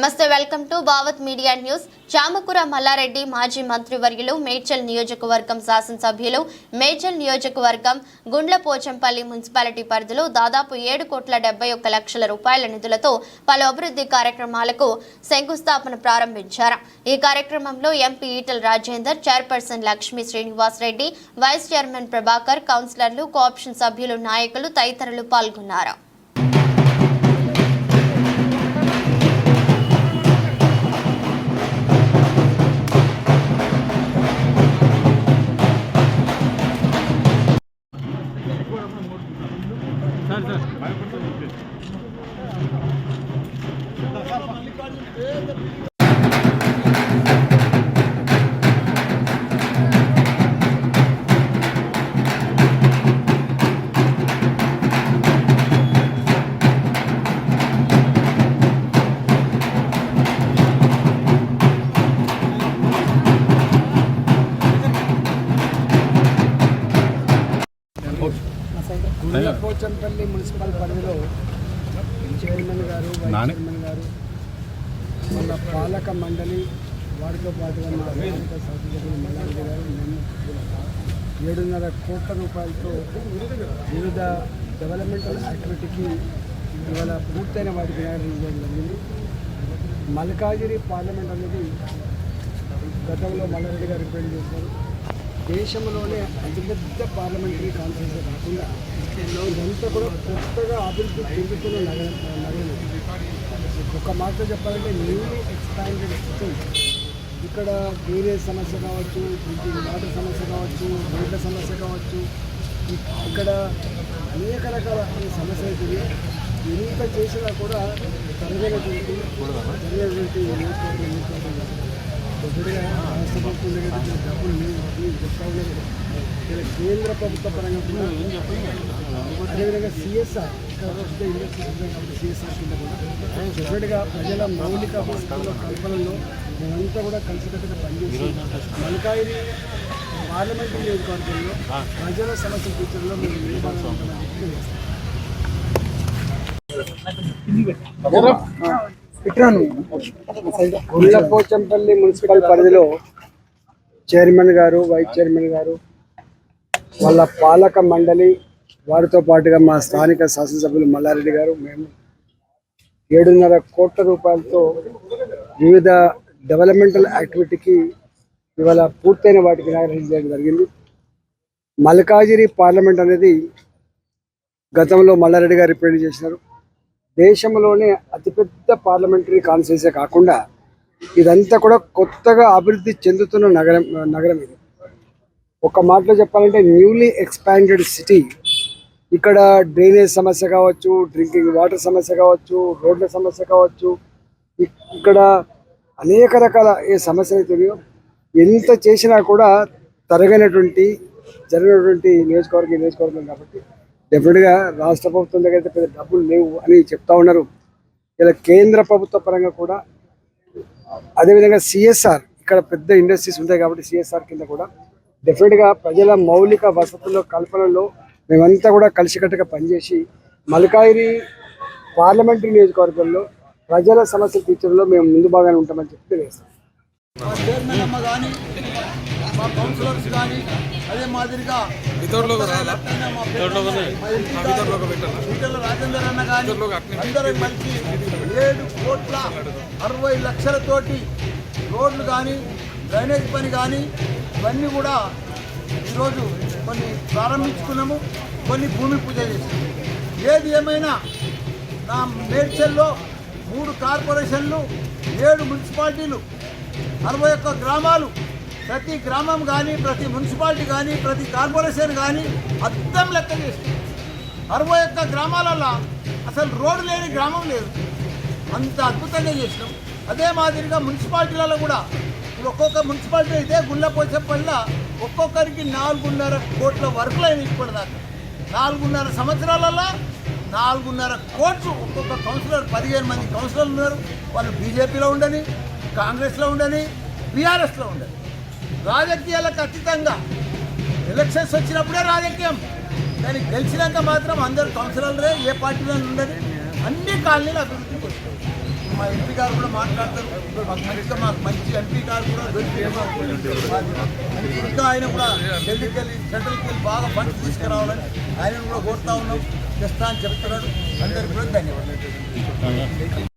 నమస్తే welcome to Bhavath media news. Chamakura Mallareddy మాజీ మంత్రివర్యులు మేడ్చల్ నియోజకవర్గం శాసనసభ్యులు మేడ్చల్ నియోజకవర్గం గుండ్లపోచంపల్లి మున్సిపాలిటీ పరిధిలో దాదాపు ఏడు కోట్ల డెబ్బై ఒక్క లక్షల రూపాయల నిధులతో పలు అభివృద్ధి కార్యక్రమాలకు శంకుస్థాపన ప్రారంభించారు. ఈ కార్యక్రమంలో MP Etela Rajender chairperson Lakshmi Srinivas Reddy vice chairman Prabhakar కౌన్సిలర్లు కోఆప్షన్ సభ్యులు నాయకులు తదితరులు పాల్గొన్నారు. పోచంపల్లి మున్సిపల్ పరిధిలో చైర్మన్ గారు వైస్. చైర్మన్ గారు మన పాలక మండలి వారితో పాటుగా మా స్థానిక శాసనసభ్యులు మల్లారెడ్డి గారు మేము ఏడున్నర కోట్ల రూపాయలతో వివిధ డెవలప్మెంటల్ యాక్టివిటీకి ఇవాళ పూర్తయిన వాటికి చేయడం జరిగింది. మల్కాజిరి పార్లమెంట్ అనేది గతంలో మల్లారెడ్డి గారు రిప్రజెంట్ చేశారు. దేశంలోనే అతిపెద్ద పార్లమెంటరీ కాన్ఫరెన్స్ కాకుండా ఇదంతా కూడా కొత్తగా అభివృద్ధి చెందుతున్న నగరం నగరం ఒక మాటలో చెప్పాలంటే న్యూలీ ఎక్స్పాండెడ్ సిస్టమ్ ఇక్కడ డ్రైనేజ్ సమస్య కావచ్చు వాటర్ సమస్య కావచ్చు రోడ్ల సమస్య కావచ్చు. ఇక్కడ అనేక రకాల సమస్య అయితే ఎంత చేసినా కూడా తరగనటువంటి తరగనటువంటి ఇక్కడ కేంద్ర ప్రభుత్వ పరంగా కూడా అదేవిధంగా సిఎస్ఆర్ ఇక్కడ కాబట్టి సిఎస్ఆర్ కింద కూడా డెఫినెట్గా ప్రజల మౌలిక కల్పనలో మేమంతా కూడా కలిసికట్టుగా పనిచేసి మల్కాయిరి పార్లమెంటరీ నియోజకవర్గంలో ప్రజల సమస్య తీర్చడంలో మేము నిలబడాలని గుళ్ళపోచంపల్లి మున్సిపల్ పరిధిలో చైర్మన్ గారు వైస్ చైర్మన్ గారు వాళ్ళ పాలక మండలి వారితో పాటుగా మా స్థానిక శాసనసభ్యులు మల్లారెడ్డి గారు మేము ఏడున్నర కోట్ల రూపాయలతో వివిధ డెవలప్మెంటల్ యాక్టివిటీకి ఇవాళ పూర్తయిన వాటికి ఇనాగరేషన్ చేయడం జరిగింది. మల్కాజిరి పార్లమెంట్ అనేది గతంలో మల్లారెడ్డి గారు రిప్రజెంట్ చేసినారు దేశంలోనే అతిపెద్ద పార్లమెంటరీ కాన్ఫరెన్సే కాకుండా ఇదంతా కూడా కొత్తగా అభివృద్ధి చెందుతున్న నగరం నగరం ఇది. ఒక మాటలో చెప్పాలంటే న్యూలీ ఎక్స్పాండెడ్ సిటీ ఇక్కడ డ్రైనేజ్ సమస్య కావచ్చు డ్రింకింగ్ వాటర్ సమస్య కావచ్చు రోడ్ల సమస్య కావచ్చు ఇక్కడ అనేక రకాల ఏ సమస్యలు అయితే ఎంత చేసినా కూడా తరగనటువంటి జరిగినటువంటి నియోజకవర్గం నియోజకవర్గం కాబట్టి డెఫినెట్గా రాష్ట్ర ప్రభుత్వం దగ్గర అయితే పెద్ద డబ్బులు లేవు అని చెప్తా ఉన్నారు. ఇలా కేంద్ర ప్రభుత్వ పరంగా కూడా అదేవిధంగా సిఎస్ఆర్ ఇక్కడ పెద్ద ఇండస్ట్రీస్ ఉంటాయి కాబట్టి సిఎస్ఆర్ కింద కూడా డెఫినెట్గా ప్రజల మౌలిక వసతుల్లో కల్పనలో మేమంతా కూడా కలిసికట్టుగా పనిచేసి మల్కాయిరి పార్లమెంటరీ నియోజకవర్గంలో ప్రజల సమస్యలు తీర్చడంలో మేము ముందు భాగాన్ని ఉంటామని చెప్పి తెలియజేస్తాం. మా కౌన్సిలర్స్ కానీ అదే మాదిరిగా ఈటల రాజేందర్ అన్న కానీ అందరం కలిసి ఏడు కోట్ల అరవై లక్షలతోటి రోడ్లు కానీ డ్రైనేజ్ పని కానీ ఇవన్నీ కూడా ఈరోజు కొన్ని ప్రారంభించుకున్నాము కొన్ని భూమి పూజ చేసాము ఏది ఏమైనా నా మేడ్చల్లో మూడు కార్పొరేషన్లు ఏడు మున్సిపాలిటీలు అరవై ఒక్క గ్రామాలు ప్రతి గ్రామం కానీ ప్రతి మున్సిపాలిటీ కానీ ప్రతి కార్పొరేషన్ కానీ అద్దం లెక్క చేస్తుంది. అరవై ఒక్క గ్రామాలలో అసలు రోడ్డు లేని గ్రామం లేదు. అంత అద్భుతంగా చేసినాం. అదే మాదిరిగా మున్సిపాలిటీలలో కూడా ఇప్పుడు ఒక్కొక్క మున్సిపాలిటీ అయితే గుళ్ళపోసేపల్లా ఒక్కొక్కరికి నాలుగున్నర కోట్ల వర్కులు అయినాయి ఇప్పటిదాకా నాలుగున్నర సంవత్సరాలలో నాలుగున్నర కోట్లు ఒక్కొక్క కౌన్సిలర్ పదిహేను మంది కౌన్సిలర్లు ఉన్నారు. వాళ్ళు బీజేపీలో ఉండని కాంగ్రెస్లో ఉండని బీఆర్ఎస్లో ఉండని. రాజకీయాలకు అతీతంగా. ఎలక్షన్స్ వచ్చినప్పుడే రాజకీయం. దానికి గెలిచినాక మాత్రం అందరు కౌన్సిలర్లే ఏ పార్టీలో ఉండదు. అన్ని కాలనీలు అభివృద్ధికి వస్తాయి మా ఎంపీ గారు కూడా మాట్లాడతారు. మాకు మంచిగా మాకు మంచి ఎంపీ గారు కూడా దొరికింది ఇంకా ఆయన కూడా ఢిల్లీకి వెళ్ళి సెంట్రల్కి వెళ్ళి బాగా ఫండ్స్ తీసుకురావాలని ఆయన కూడా కోరుతా ఉన్నాం. తెస్తా అని చెప్తున్నాడు. అందరికీ కూడా ధన్యవాదాలు.